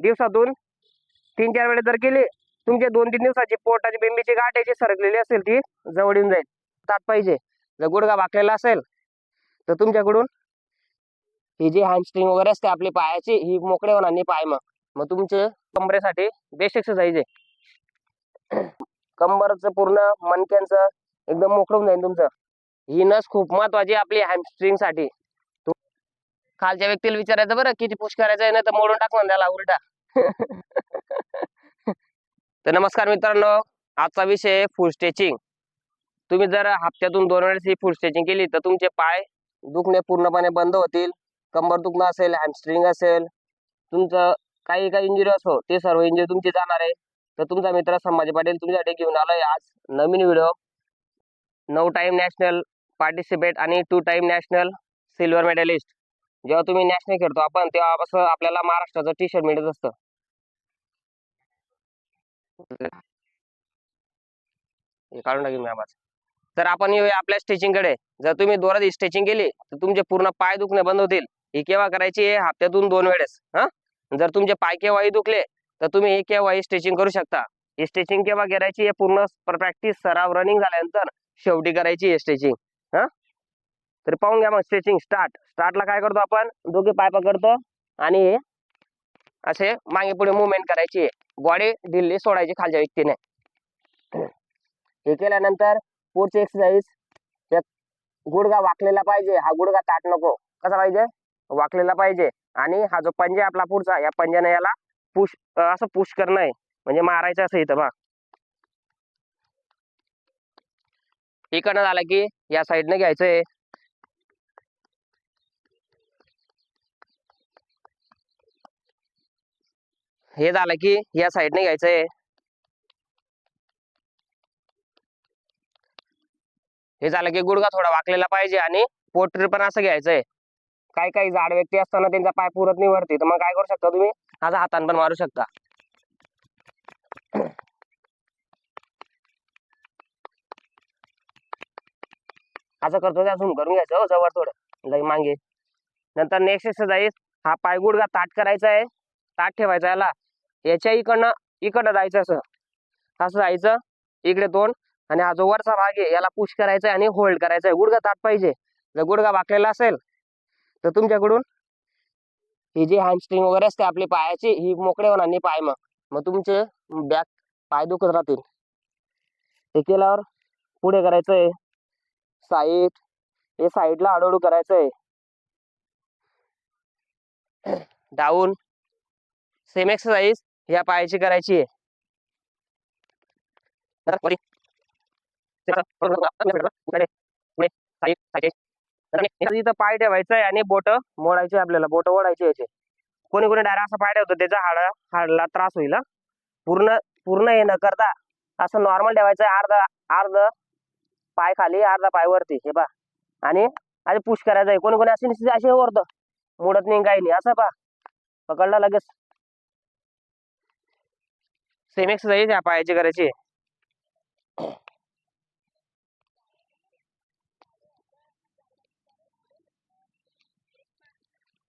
दिवसातून तीन चार वेळेस जर केले तुमचे दोन तीन दिवसाची पोटाची बिंबीची गाठ याची सरकलेली असेल ती जवळ येऊन जाईल. तात पाहिजे. जर गुडघा भाकलेला असेल तर तुमच्याकडून ही जी हॅमस्ट्रिंग वगैरे असते आपली पायाची ही मोकळे होणार नाही पाय मग. मग तुमचे कंबरेसाठी बेस्ट एक्सरसाइज आहे. कंबरचं पूर्ण मणक्यांचं एकदम मोकळं होऊन जाईल तुमचं. ही नस खूप महत्वाची आपली हॅमस्ट्रिंगसाठी. खालच्या व्यक्तीला विचारायचं बरं किती पुश करायचं आहे ना तर मोडून टाक त्याला उलटा. तर नमस्कार मित्रांनो आजचा विषय आहे फुल स्ट्रेचिंग तुम्ही जर हप्त्यातून दोन वेळेस ही फुल स्ट्रेचिंग केली तर तुमचे पाय दुखणे पूर्णपणे बंद होतील कंबर दुखणं असेल हॅमस्ट्रिंग असेल तुमचं काही काही इंजुरी असो ते सर्व इंजुरी तुमची जाणार आहे. तर तुमचा मित्र संभाजी पाटील तुमच्यासाठी घेऊन आलोय आज नवीन व्हिडिओ नऊ टाइम नॅशनल पार्टिसिपेट आणि two time national silver medallist जेव्हा तुम्ही नॅशनल खेळतो आपण तेव्हापासून आपल्याला महाराष्ट्राचं टी शर्ट मिळत असतं काढून टाकेन मी आवाज. तर आपण येऊया आपल्या स्टिचिंगकडे. जर तुम्ही दोरात स्ट्रेचिंग केली तर तुमचे पूर्ण पाय दुखणे बंद होतील. ही केव्हा करायची आहे? हप्त्यातून दोन वेळेस. हा? जर तुमचे पाय केव्हाही दुखले तर तुम्ही हे केव्हाही स्ट्रेचिंग करू शकता. ही स्टिचिंग केव्हा करायची? हे पूर्ण प्रॅक्टिस सराव रनिंग झाल्यानंतर शेवटी करायची आहे स्ट्रेचिंग हा? तर पाहून घ्या मग स्ट्रेचिंग स्टार्ट स्टार्टला काय करतो आपण? दोघे पाय पकडतो आणि असे मागे पुढे मुवमेंट करायची. बॉडी ढिल्ली सोडायची खालच्या व्यक्तीने. हे केल्यानंतर पुढची एक्सरसाइज एक गुडघा वाकलेला पाहिजे. हा गुडघा ताट नको. कसा पाहिजे? वाकलेला पाहिजे. आणि हा जो पंजा आपला पुढचा या पंजाने याला पुश असं पुश करणं आहे. म्हणजे मारायचं असं इथं बघ. इकडनं झालं की या साईडनं घ्यायचंय. हे झालं की या साईडने घ्यायचंय. हे झालं की गुडघा थोडा वाकलेला पाहिजे आणि पोटरी पण असं घ्यायचंय. काही काही जाड व्यक्ती असताना त्यांचा पाय पुरत नाही वरती तर मग काय करू शकता तुम्ही? असं हातान पण मारू शकता. असं करतो अजून करून घ्यायचं हो जवळ थोडं. लई मागे. नंतर नेक्स्ट एक्सरसाइज हा पायगुडघा ताट करायचा आहे. ताट ठेवायचा याला. याच्या इकडनं इकडं जायचं असं. असं जायचं. इकडे दोन आणि हा जो वरचा भाग आहे याला पुश करायचा आणि होल्ड करायचा आहे गुडघा ताट पाहिजे. जर गुडघा वाकलेला असेल तर तुमच्याकडून ही जी हँडस्ट्रिंग वगैरे असते आपली पायाची ही मोकळे होणार नाही पाय मग. मग तुमचे बॅक पाय दुखत राहतील. हे केल्यावर पुढे करायचंय साईड हे साईडला हळूहळू करायचंय. डाऊन सेम एक्सरसाइज ह्या पायाची करायची आहे. पाय ठेवायचा आहे आणि बोट मोडायचे आपल्याला बोट ओढायचे याचे. कोणी कोणी डायरेक्ट असं पाय ठेवतो त्याचा हाड हाडला त्रास होईल पूर्ण पूर्ण हे न करता असं नॉर्मल ठेवायचं आहे अर्ध अर्ध पाय खाली अर्धा पाय वरती हे पा आणि असे पुश करायचं आहे. कोणी कोणी असे नुसते असे वरतं मोडत नाही काही नाही. असं पा पकडला लगेच. सेम एक्सरसाइज ह्या पायाची करायची.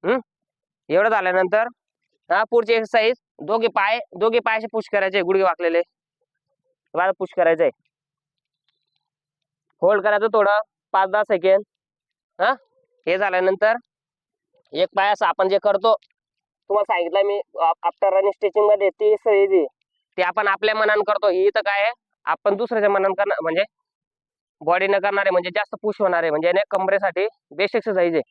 हम्म? एवढं झाल्यानंतर हा पुढची एक्सरसाइज दोघे पाय दोघे पायाचे पुश करायचे गुडघे वाकलेले. मला पुश करायचंय. होल्ड करायचं थोडं पाच दहा सेकंड हा? हे झाल्यानंतर एक पाय असं आपण जे करतो तुम्हाला सांगितलं मी आफ्टर रनिंग स्टिचिंगमध्ये ती एक्सरसाइज आहे. ते आपण आपल्या मनानं करतो. ही तर काय आहे? आपण दुसऱ्याच्या मनानं करणार म्हणजे बॉडीनं करणार आहे म्हणजे जास्त पुश होणार आहे म्हणजे कमरेसाठी बेस्ट एक्सरसाइज आहे.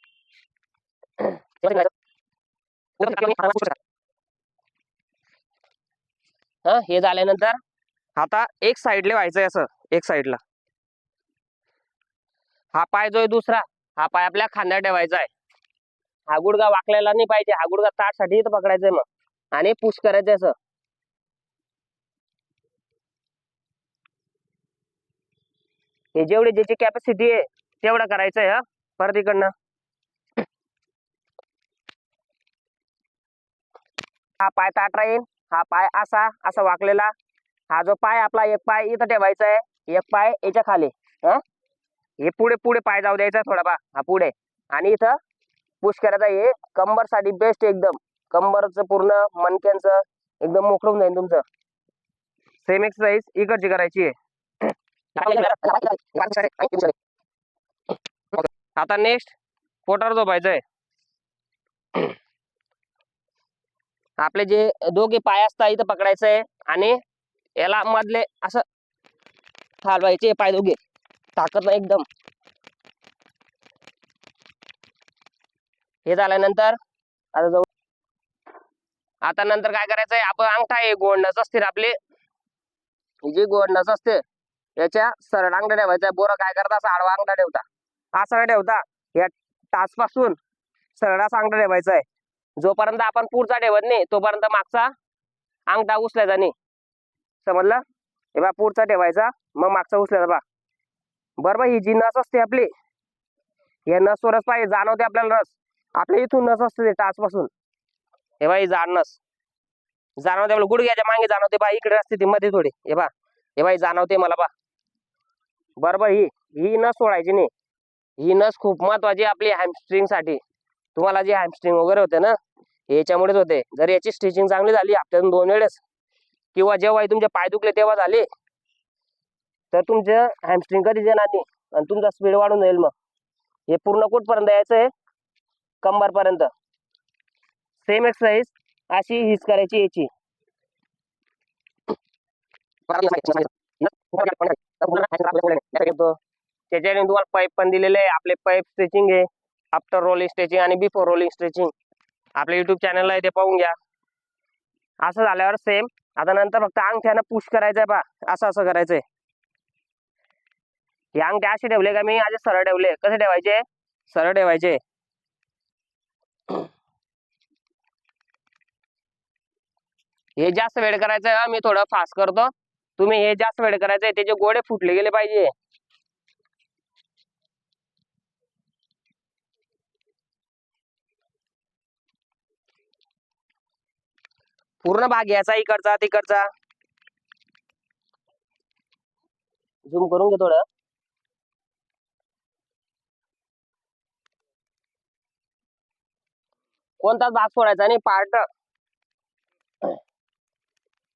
हा हे झाल्यानंतर आता एक साईडला व्हायचंय असं एक साइडला हा पाय जो आहे दुसरा हा पाय आपल्या खांद्यावर ठेवायचा आहे. हा गुडगा वाकलेला नाही पाहिजे हा गुडगा ताटसाठी इथं आहे मग. आणि पुश करायचं असं. हे जेवढे ज्याची कॅपॅसिटी आहे तेवढं करायचंय हा. परत इकडनं. हा पाय ताट राहील हा पाय असा असा वाकलेला. हा जो पाय आपला एक पाय इथं ठेवायचा आहे. एक पाय याच्या खाली हा. हे पुढे पुढे पाय जाऊ द्यायचा थोडा हा पुढे. आणि इथं पुश करायचा हे कंबरसाठी बेस्ट एकदम. कंबरचं पूर्ण मणक्यांचं एकदम मोकळून जाईल तुमचं. सेम एक्सरसाइज इकडची करायची आहे. आता नेक्स्ट पोटावर झोपायचंय. आपले जे दोघे पाय असतात इथं पकडायचंय आणि याला मधले असं हलवायचे पाय दोघे. ताकद नाही एकदम. हे झाल्यानंतर आता जाऊ. आता नंतर काय करायचंय? आपण अंगठा आहे गोडणच असते आपले. आपली जी गोडणच असते याच्या सरळ ठेवायचा बोरा काय करता असा आडवा अंगडा ठेवता असा ठेवता. या तासपासून पासून सरळ ठेवायचा आहे जोपर्यंत आपण पुढचा ठेवत नाही तोपर्यंत मागचा अंगठा उचलायचा नाही. समजलं? हे बा पुढचा ठेवायचा मग मागचा उचलायचा बा बरोबर ही जी नस असते आपली या नसवरच पाहिजे जाणवते आपल्याला रस. आपल्या इथून नस असते टाच पासून हे बा ही नस. जाणवते आपल्याला. गुडघ्याच्या मागे जाणवते बा इकडे असते ती मध्ये थोडी. हे बा हे बाई जाणवते मला बा बरोबर ही ही नस सोडायची नाही. ही नस खूप महत्वाची आपली हॅमस्ट्रिंगसाठी. तुम्हाला जे हॅमस्ट्रिंग वगैरे होते ना याच्यामुळेच होते. जर याची स्टिचिंग चांगली झाली हप्त्यातून दोन वेळेस किंवा जेव्हाही तुमचे पाय दुखले तेव्हा झाले तर तुमचं हॅमस्ट्रिंग कधीच येणार नाही आणि तुमचा स्पीड वाढून जाईल मग. हे पूर्ण कुठपर्यंत यायचं आहे? कंबरपर्यंत. सेम एक्सरसाइज अशी हिच करायची याची. त्याच्याने तुम्हाला पाईप पण दिलेले आहे. आपले पाईप स्ट्रेचिंग आहे. आफ्टर रोलिंग स्ट्रेचिंग आणि बिफोर रोलिंग स्ट्रेचिंग आपल्या युट्यूब चॅनल आहे ते पाहून घ्या. असं झाल्यावर सेम आता नंतर फक्त अंगठ्यानं पुश करायचंय पा असं असं करायचंय. हे अंगठ्या असे ठेवले का मी? आज सरळ ठेवले. कसे ठेवायचे? सरळ ठेवायचे. हे जास्त वेळ करायचं मी थोडं फास्ट करतो. तुम्ही हे जास्त वेळ करायचंय त्याचे गोडे फुटले गेले पाहिजे. पूर्ण भाग घ्यायचा इकडचा तिकडचा. झूम करून घे थोडं. कोणताच भाग सोडायचा नाही पार्ट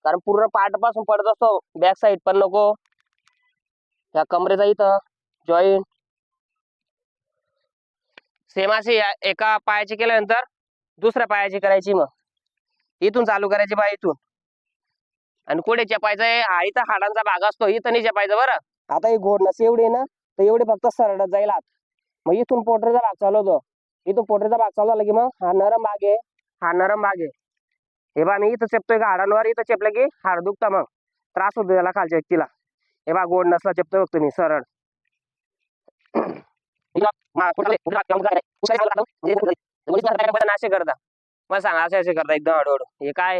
कारण पूर्ण पार्टपासून पडत असतो. बॅक साईड पण नको. त्या कमरेचा इथं. जॉईंट सेम अशी एका पायाची केल्यानंतर दुसऱ्या पायाची करायची मग. इथून चालू करायची बा इथून. आणि कुठे चपायचं हा इथं हाडांचा भाग असतो. इथं नाही चपायचं बरं. आता हे घोडणस एवढे ना तर एवढे फक्त सरडत जाईल आत. मग इथून पोटरीचा भाग चालू होतो. इथून पोटरीचा भाग चालू झाला की मग हा नरम भाग आहे. हा नरम भाग आहे. हे बा मी इथं चेपतोय का हाडांवर इथं चेपलं की हाड दुखता मग. त्रास होतो त्याला खालच्या व्यक्तीला. हे बा गोड नसला चेपतोय बघतो मी सरळ म्हणजे असे करता. मला सांगा असे असे करता एकदम हळूहळू. हे काय?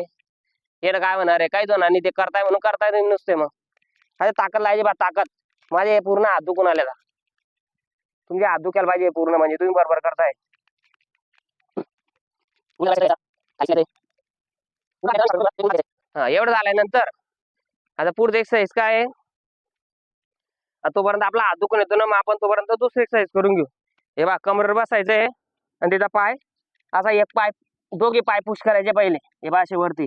हे काय होणार आहे? काय दोन आणि ते करताय म्हणून करताय नाही नुसते मग. अरे ताकद लावायची बा ताकद. माझे पूर्ण हात दुखून आलेला तुमचे हात दुखायला पाहिजे पूर्ण म्हणजे तुम्ही बरोबर करताय. हा एवढं झाल्यानंतर आता पुढचं एक्सरसाइज काय आहे? तोपर्यंत आपला हात दुखून येतो ना मग आपण तोपर्यंत दुसरी एक्सरसाइज करून घेऊ. हे बा कमरेवर बसायचं आहे आणि त्याचा पाय असा एक पाय दोघे पाय पुश करायचे पहिले. हे बा असे वरती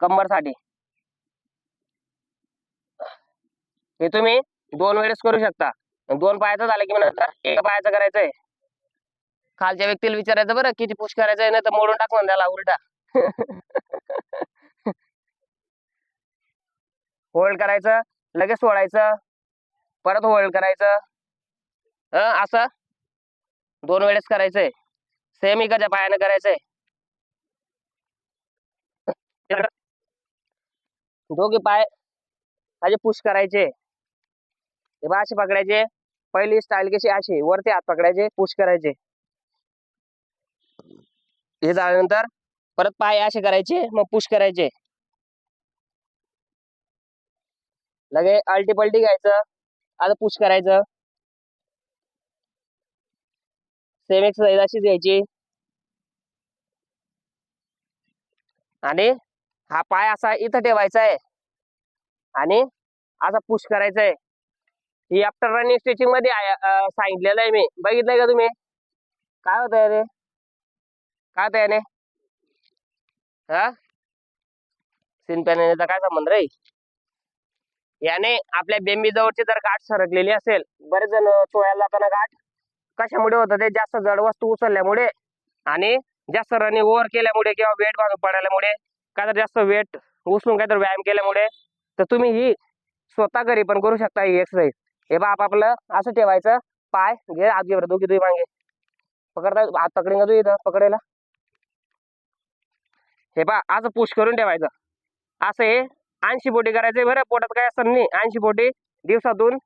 कंबरसाठी. हे तुम्ही दोन वेळेस करू शकता. दोन पायाचं झालं की नंतर एका पायाचं करायचंय खालच्या व्यक्तीला विचारायचं बरं किती पुश करायचंय नाही तर मोडून टाक म्हणून त्याला उलटा. होल्ड करायचं लगेच सोडायचं परत होल्ड करायचं. असं. दोन वेळेस करायचंय. सेम इकडच्या पायानं करायचंय. दोघे पाय असे पुश करायचे. हे बा असे पकडायचे. पहिली स्टाईल कशी अशी. वरती हात पकडायचे पुश करायचे. हे झाल्यानंतर परत पाय असे करायचे मग पुश करायचे. लगे अल्टी पलटी घ्यायचं. आता पुश करायचं. सेम एक्सरसाइज अशीच घ्यायची. आणि हा पाय असा इथं ठेवायचा आहे आणि असा पुश करायचा आहे ही आफ्टर रनिंग स्ट्रेचिंगमध्ये आहे, सांगितलेलं आहे मी. बघितलंय का तुम्ही? काय होतंय रे? काय होतंय याने? हा? सिनपॅनेचा काय संबंध रे? याने आपल्या बेंबी जवळची जर गाठ सरकलेली असेल बरेच जण चोळ्याला जाताना गाठ कशामुळे होतं ते? जास्त जड वस्तू उचलल्यामुळे आणि जास्त रनिंग ओव्हर केल्यामुळे किंवा वेट बांधून पडल्यामुळे काय तर जास्त वेट उचलून काय तर व्यायाम केल्यामुळे तर तुम्ही ही स्वतः घरी पण करू शकता ही एक्सरसाइज हे बा आपापलं असं ठेवायचं पाय घे आत घे बरं तुम्ही मागे. पकडता हात पकडीन का तू इथं पकडेला हे पा असं पुश करून ठेवायचं. असं हे ऐंशी बोटी करायचे बरं पोटात काय असतं नाही ऐंशी बोटी दिवसातून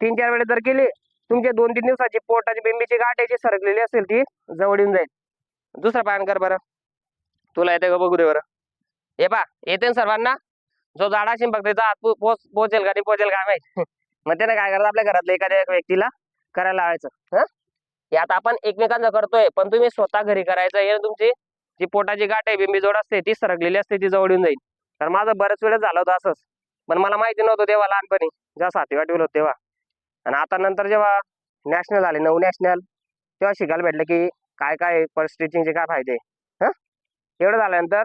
तीन चार वेळेस जर केली तुमचे दोन तीन दिवसाची पोटाची बेंबीची गाठ्याची सरकलेली असेल ती जवळ येऊन जाईल. दुसरं पान कर बरं. तुला येते का बघू दे बरं. हे पा येते ना सर्वांना? जो झाडा बघते फक्त हात पोच पोचेल का नाही पोचेल का माहिती? मग त्याने काय करायचं आपल्या घरातल्या एखाद्या व्यक्तीला करायला लावायचं हं? हे आता आपण एकमेकांचं करतोय पण तुम्ही स्वतः घरी करायचं हे तुमची जी पोटाची गाठ आहे बिंबी जोड असते ती सरकलेली असते ती जवळ येऊन जाईल. तर माझं बऱ्याच वेळेस झालं होतं असंच. पण मला माहिती नव्हतं तेव्हा लहानपणी. जेव्हा सातवी आठवीला होतो तेव्हा. आणि आता नंतर जेव्हा नॅशनल आले नऊ नॅशनल तेव्हा शिकायला भेटलं की काय काय पर स्टिचिंगचे काय फायदे. हां? एवढं झाल्यानंतर